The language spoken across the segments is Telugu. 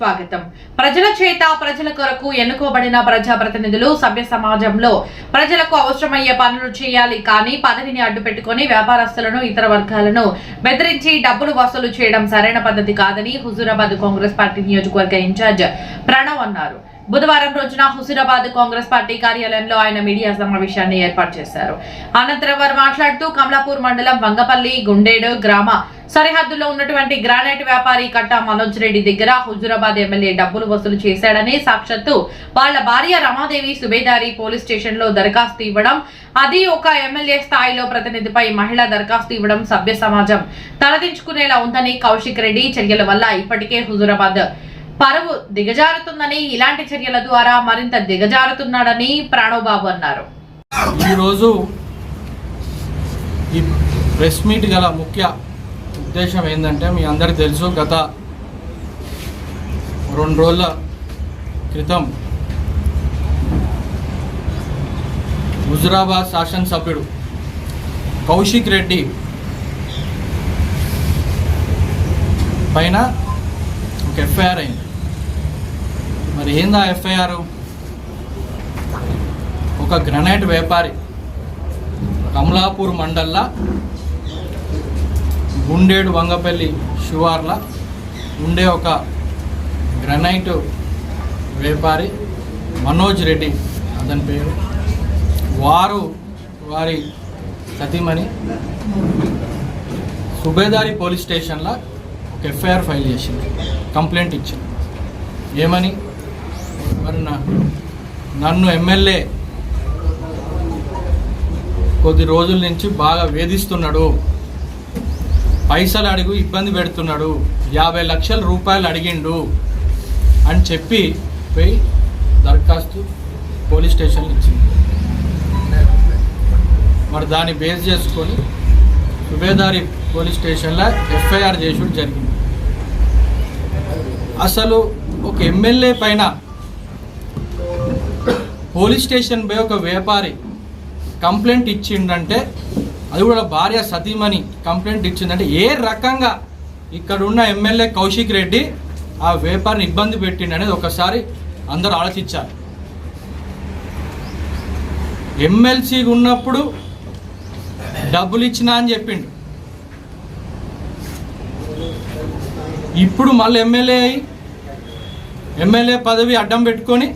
స్వాగతం. ప్రజల చేత ప్రజల కొరకు ఎన్నుకోబడిన ప్రజాప్రతినిధులు సభ్య సమాజంలో ప్రజలకు అవసరమయ్యే పనులు చేయాలి. కానీ పదవిని అడ్డు పెట్టుకుని వ్యాపారస్తులను ఇతర వర్గాలను బెదిరించి డబ్బులు వసూలు చేయడం సరైన పద్ధతి కాదని హుజూరాబాద్ కాంగ్రెస్ పార్టీ నియోజకవర్గ ఇన్ఛార్జ్ ప్రణవ్ అన్నారు. బుధవారం రోజున హుజూరాబాద్ కాంగ్రెస్ పార్టీ కార్యాలయంలో ఆయన మీడియా సమావేశాన్ని ఏర్పాటు చేశారు. అనంతరం వారు మాట్లాడుతూ కమలాపూర్ మండలం వంగపల్లి గుండేడు గ్రామ సరిహద్దులో ఉన్నటువంటి గ్రానైట్ వ్యాపారి కట్ట మనోజ్ రెడ్డి దగ్గర హుజురాబాద్ ఎమ్మెల్యే డబ్బులు వసూలు చేశాడని సాక్షాత్తు వాళ్ళ భార్య రమాదేవి సుబేదారి పోలీస్ స్టేషన్లో దరఖాస్తు ఇవ్వడం అది ఒక ఎమ్మెల్యే స్థాయిలో ప్రతినిధిపై మహిళ దరఖాస్తు ఇవ్వడం సభ్య సమాజం తలదించుకునేలా ఉందని కౌశిక్ రెడ్డి చర్యల వల్ల ఇప్పటికే హుజురాబాద్ పరువు దిగజారుతుందని ఇలాంటి చర్యల ద్వారా మరింత దిగజారుతున్నాడని ప్రాణోబాబు అన్నారు. ఈరోజు ఈ ప్రెస్ మీట్ గల ముఖ్య ఉద్దేశం ఏంటంటే మీ అందరికి తెలుసు గత రెండు రోజుల క్రితం హుజురాబాద్ శాసనసభ్యుడు కౌశిక్ రెడ్డి పైన ఒక ఎఫ్ఐఆర్ అయింది. మరి ఏందా ఎఫ్ఐఆర్? ఒక గ్రనైట్ వ్యాపారి కమలాపూర్ మండల్లా గుండేడు వంగపల్లి శివార్ల ఉండే ఒక గ్రనైట్ వ్యాపారి మనోజ్ రెడ్డి అతని పేరు. వారు వారి సతీమణి సుబేదారి పోలీస్ స్టేషన్లో ఒక ఎఫ్ఐఆర్ ఫైల్ చేసింది కంప్లైంట్ ఇచ్చింది. ఏమని? మరి నా- నన్ను ఎమ్మెల్యే కొద్ది రోజుల నుంచి బాగా వేధిస్తున్నాడు. పైసలు అడుగు ఇబ్బంది పెడుతున్నాడు. యాభై లక్షల రూపాయలు అడిగిండు అని చెప్పి పోయి దరఖాస్తు పోలీస్ స్టేషన్ ఇచ్చింది. మరి దాన్ని బేస్ చేసుకొని సుబేదారి పోలీస్ స్టేషన్లో ఎఫ్ఐఆర్ చేసుడు జరిగింది. అసలు ఒక ఎమ్మెల్యే పైన పోలీస్ స్టేషన్ పోయి ఒక వ్యాపారి కంప్లైంట్ ఇచ్చిండంటే అది కూడా భార్య సతీమణి కంప్లైంట్ ఇచ్చిందంటే ఏ రకంగా ఇక్కడ ఉన్న ఎమ్మెల్యే కౌశిక్ రెడ్డి ఆ వ్యాపారిని ఇబ్బంది పెట్టిండు అనేది ఒకసారి అందరూ ఆలోచించాలి. ఎమ్మెల్సీ ఉన్నప్పుడు డబ్బులు ఇచ్చినా అని చెప్పిండు. ఇప్పుడు మళ్ళీ ఎమ్మెల్యే అయి ఎమ్మెల్యే పదవి అడ్డం పెట్టుకొని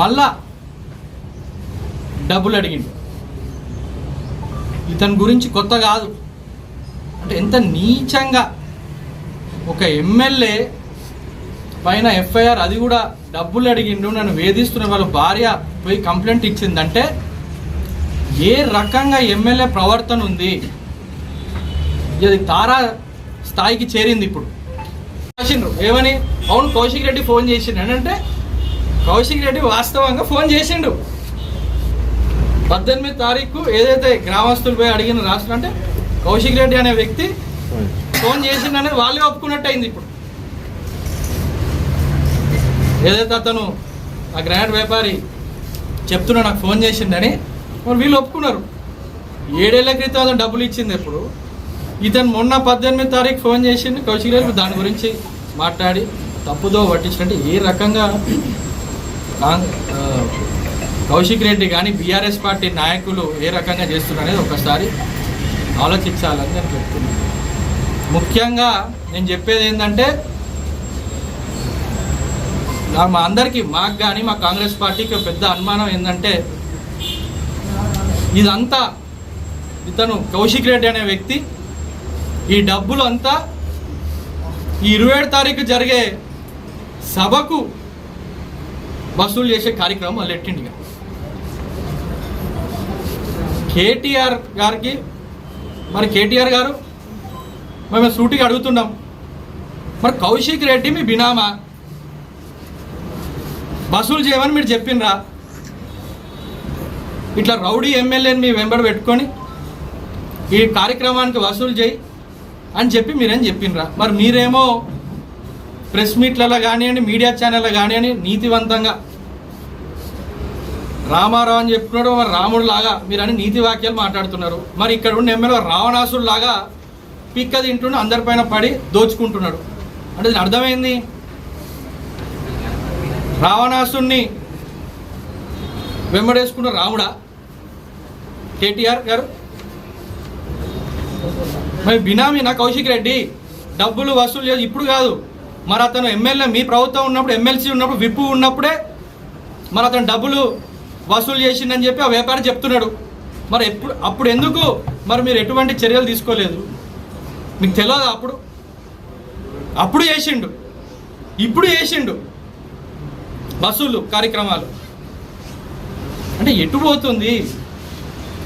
మళ్ళా డబ్బులు అడిగిండు. ఇతని గురించి కొత్త కాదు. అంటే ఎంత నీచంగా ఒక ఎమ్మెల్యే పైన ఎఫ్ఐఆర్ అది కూడా డబ్బులు అడిగిండు నన్ను వేధిస్తున్న వాళ్ళ భార్య పోయి కంప్లైంట్ ఇచ్చిందంటే ఏ రకంగా ఎమ్మెల్యే ప్రవర్తన ఉంది? ఇది తారా స్థాయికి చేరింది ఇప్పుడు. రాసిండ్రు ఏమని? అవును కౌశిక్ రెడ్డి ఫోన్ చేసిండు. అంటే కౌశిక్ రెడ్డి వాస్తవంగా ఫోన్ చేసిండు. పద్దెనిమిది తారీఖు ఏదైతే గ్రామస్తులు పోయి అడిగిన రాష్ట్రం అంటే కౌశిక్ రెడ్డి అనే వ్యక్తి ఫోన్ చేసిండు అనేది వాళ్ళే ఒప్పుకున్నట్టు అయింది ఇప్పుడు. ఏదైతే అతను ఆ గ్రాండ్ వ్యాపారి చెప్తున్నా నాకు ఫోన్ చేసిండని మరి వీళ్ళు ఒప్పుకున్నారు. ఏడేళ్ళ క్రితం అతను డబ్బులు ఇచ్చింది ఎప్పుడు. ఇతను మొన్న పద్దెనిమిది తారీఖు ఫోన్ చేసిండు. కౌశిక్ రెడ్డి దాని గురించి మాట్లాడి తప్పుదో పట్టించినట్టు ఏ రకంగా కౌశిక్ రెడ్డి కానీ బీఆర్ఎస్ పార్టీ నాయకులు ఏ రకంగా చేస్తున్నారు అనేది ఒకసారి ఆలోచించాలని నేను చెప్తున్నాను. ముఖ్యంగా నేను చెప్పేది ఏంటంటే నా- మా అందరికీ మాకు కానీ మా కాంగ్రెస్ పార్టీకి పెద్ద అనుమానం ఏంటంటే ఇదంతా ఇతను కౌశిక్ రెడ్డి అనే వ్యక్తి ఈ డబ్బులు అంతా ఈ ఇరవై ఏడు తారీఖు జరిగే సభకు వసూలు చేసే కార్యక్రమం వాళ్ళు ఎట్టిండిగా కేటీఆర్ గారికి మరి కేటీఆర్ గారు మేము సూటిగా అడుగుతున్నాం మరి కౌశిక్ రెడ్డి మీ బినామా? వసూలు చేయమని మీరు చెప్పిండ్రా ఇట్లా రౌడీ ఎమ్మెల్యేని మీ వెంబడి పెట్టుకొని ఈ కార్యక్రమానికి వసూలు చేయి అని చెప్పి మీరేం చెప్పినరా? మరి మీరేమో ప్రెస్ మీట్లలో కానివ్వండి మీడియా ఛానల్లో కానివ్వండి నీతివంతంగా రామారావు అని చెప్పుకున్నాడు మరి రాముడు లాగా మీరు అని నీతి వాక్యాలు మాట్లాడుతున్నారు. మరి ఇక్కడ ఉన్న ఎమ్మెల్యే రావణాసుడు లాగా పిక్క తింటుండి అందరిపైన పడి దోచుకుంటున్నాడు. అంటే దీని అర్థమైంది? రావణాసుని వెంబడేసుకున్న రాముడా? కేటీఆర్ గారు? మరి బినామీ నా కౌశిక్ రెడ్డి? డబ్బులు వసూలు చేసి ఇప్పుడు కాదు. మరి అతను ఎమ్మెల్యే మీ ప్రభుత్వం ఉన్నప్పుడు ఎమ్మెల్సీ ఉన్నప్పుడు విప్పు ఉన్నప్పుడే మరి అతను డబ్బులు వసూలు చేసిండని చెప్పి ఆ వ్యాపారి చెప్తున్నాడు. మరి ఎప్పుడు అప్పుడు ఎందుకు మరి మీరు ఎటువంటి చర్యలు తీసుకోలేదు? మీకు తెలియదు అప్పుడు? అప్పుడు చేసిండు. ఇప్పుడు చేసిండు. వసూలు కార్యక్రమాలు. అంటే ఎటు పోతుంది?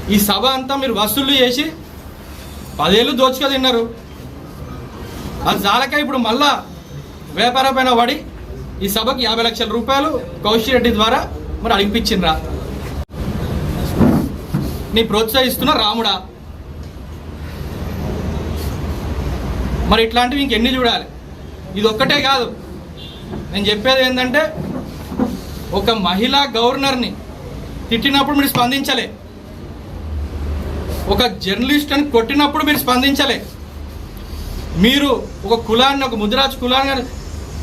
ఈ సభ అంతా మీరు వసూలు చేసి పదేళ్ళు దోచుక తిన్నారు. అది చాలక ఇప్పుడు మళ్ళా వ్యాపారపైన పడి ఈ సభకి యాభై లక్షల రూపాయలు కౌశిక్ రెడ్డి ద్వారా మరి అడిగిపించిండ్రా. నీ ప్రోత్సహిస్తున్న రాముడా. మరి ఇట్లాంటివి ఇంకెన్ని చూడాలి? ఇది ఒక్కటే కాదు. నేను చెప్పేది ఏంటంటే ఒక మహిళా గవర్నర్ని తిట్టినప్పుడు మీరు స్పందించలే. ఒక జర్నలిస్ట్ అని కొట్టినప్పుడు మీరు స్పందించలే. మీరు ఒక కులాన్ని ఒక ముద్రాజ్ కులాన్ని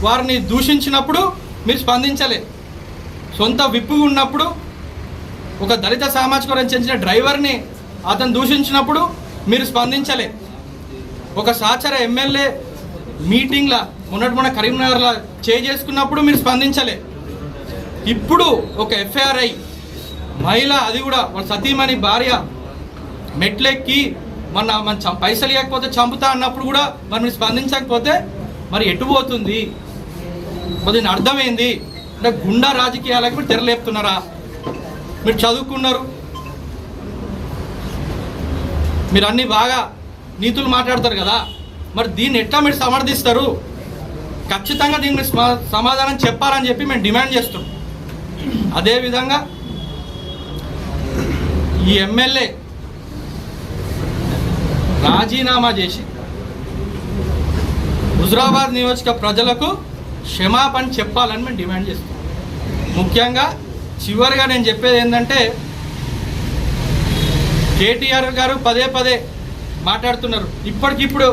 వారిని దూషించినప్పుడు మీరు స్పందించలే. సొంత విప్పు ఉన్నప్పుడు ఒక దళిత సామాజిక వర్గం చెందిన డ్రైవర్ని అతను దూషించినప్పుడు మీరు స్పందించలే. ఒక సహచర ఎమ్మెల్యే మీటింగ్ల మొన్నటి మొన్న కరీంనగర్లో చేసుకున్నప్పుడు మీరు స్పందించలే. ఇప్పుడు ఒక ఎఫ్ఐఆర్ఐ మహిళ అది కూడా వాళ్ళ సతీమణి భార్య మెట్లెక్కి మన మన పైసలు ఇవ్వకపోతే చంపుతా అన్నప్పుడు కూడా మరి మీరు స్పందించకపోతే మరి ఎటు పోతుంది? మరి దీని అర్థమైంది? అంటే గుండా రాజకీయాలకు మీరు తెరలేపుతున్నారా మీరు చదువుకున్నారు. మీరు అన్ని బాగా నీతులు మాట్లాడతారు కదా? మరి దీన్ని ఎట్లా మీరు సమర్థిస్తారు? ఖచ్చితంగా దీన్ని సమా- సమాధానం చెప్పాలని చెప్పి మేము డిమాండ్ చేస్తున్నాం. అదేవిధంగా ఈ ఎమ్మెల్యే రాజీనామా చేసి హుజురాబాద్ నియోజక ప్రజలకు క్షమాపణ చెప్పాలని మేము డిమాండ్ చేస్తాం ముఖ్యంగా చివరిగా నేను చెప్పేది ఏంటంటే కేటీఆర్ గారు పదే పదే మాట్లాడుతున్నారు. ఇప్పటికిప్పుడు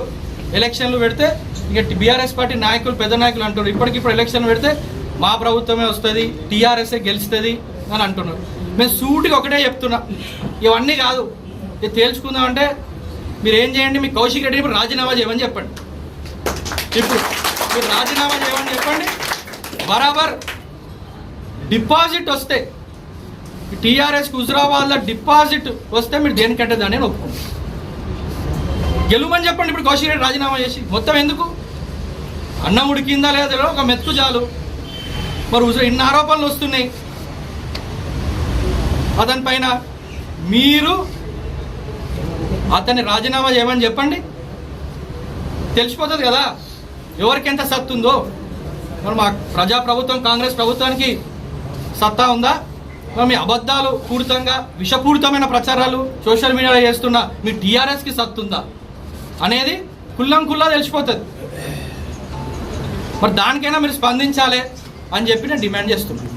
ఎలక్షన్లు పెడితే ఇక బీఆర్ఎస్ పార్టీ నాయకులు పెద్ద నాయకులు అంటున్నారు. ఇప్పటికిప్పుడు ఎలక్షన్లు పెడితే మా ప్రభుత్వమే వస్తుంది టీఆర్ఎస్ఏ గెలుస్తుంది అని అంటున్నారు. మేము సూటికి ఒకటే చెప్తున్నా. ఇవన్నీ కాదు. ఇది తేల్చుకుందామంటే మీరు ఏం చేయండి మీ కౌశిక్ రెడ్డి ఇప్పుడు రాజీనామా చేయమని చెప్పండి. ఇప్పుడు మీరు రాజీనామా చేయమని చెప్పండి. బరాబర్ డిపాజిట్ వస్తే టీఆర్ఎస్ హుజరాబాద్లో డిపాజిట్ వస్తే మీరు దేనికంటే దాన్ని నేను గెలుమని చెప్పండి ఇప్పుడు కౌశిక్ రెడ్డి రాజీనామా చేసి. మొత్తం ఎందుకు? అన్నం ఉడికిందా లేదా తెలియదు, ఒక మెతుకు చాలు. మరి హుజరా ఇన్ని ఆరోపణలు వస్తున్నాయి. అతనిపైన మీరు అతన్ని రాజీనామా చేయమని చెప్పండి. తెలిసిపోతుంది కదా. ఎవరికి ఎంత సత్తు ఉందో మరి మా ప్రజాప్రభుత్వం కాంగ్రెస్ ప్రభుత్వానికి సత్తా ఉందా? మరి మీ అబద్ధాలు పూరితంగా విషపూరితమైన ప్రచారాలు సోషల్ మీడియాలో చేస్తున్న మీ టీఆర్ఎస్కి సత్తుందా? అనేది కుల్లం కుల్లా తెలిసిపోతుంది. మరి దానికైనా మీరు స్పందించాలి అని చెప్పి నేను డిమాండ్ చేస్తున్నాను